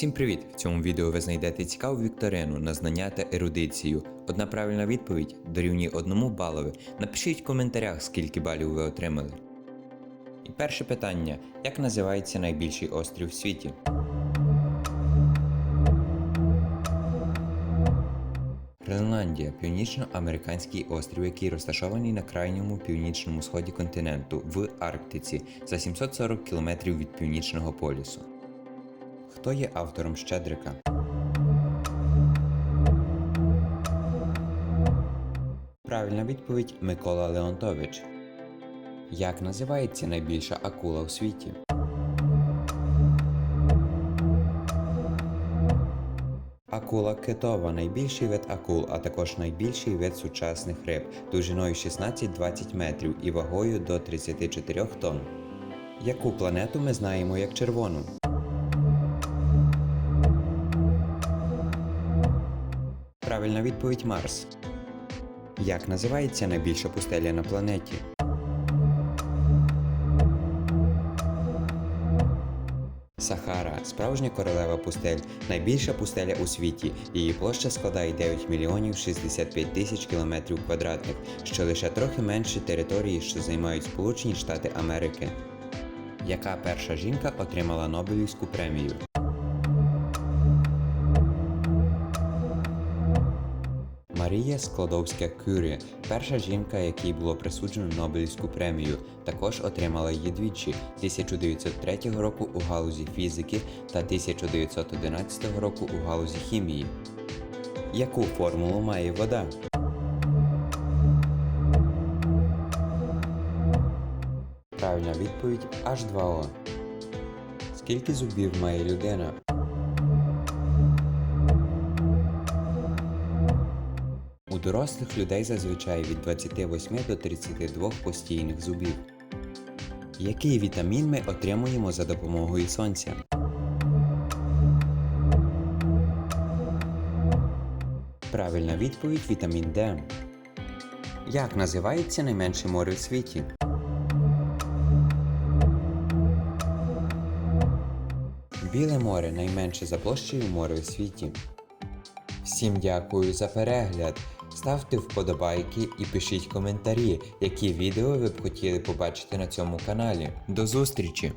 Всім привіт! В цьому відео ви знайдете цікаву вікторину на знання та ерудицію. Одна правильна відповідь дорівнює одному балові. Напишіть в коментарях, скільки балів ви отримали. І перше питання: як називається найбільший острів в світі? Гренландія північноамериканський острів, який розташований на крайньому північному сході континенту в Арктиці за 740 км від північного полюсу. Хто є автором Щедрика? Правильна відповідь Микола Леонтович. Як називається найбільша акула у світі? Акула китова найбільший вид акул, а також найбільший вид сучасних риб, довжиною 16-20 метрів і вагою до 34 тонн. Яку планету ми знаємо як червону? Правильна відповідь Марс. Як називається найбільша пустеля на планеті? Сахара справжня королева пустель, найбільша пустеля у світі. Її площа складає 9 мільйонів 65 тисяч кілометрів квадратних, що лише трохи менше території, що займають Сполучені Штати Америки. Яка перша жінка отримала Нобелівську премію? Марія Складовська Кюрі, перша жінка, якій було присуджено Нобелівську премію, також отримала її двічі 1903 року у галузі фізики та 1911 року у галузі хімії. Яку формулу має вода? Правильна відповідь H2O. Скільки зубів має людина? Дорослих людей зазвичай від 28 до 32 постійних зубів. Який вітамін ми отримуємо за допомогою сонця? Правильна відповідь вітамін Д. Як називається найменше море в світі? Біле море найменше за площею море у світі. Всім дякую за перегляд. Ставте вподобайки і пишіть коментарі, які відео ви б хотіли побачити на цьому каналі. До зустрічі!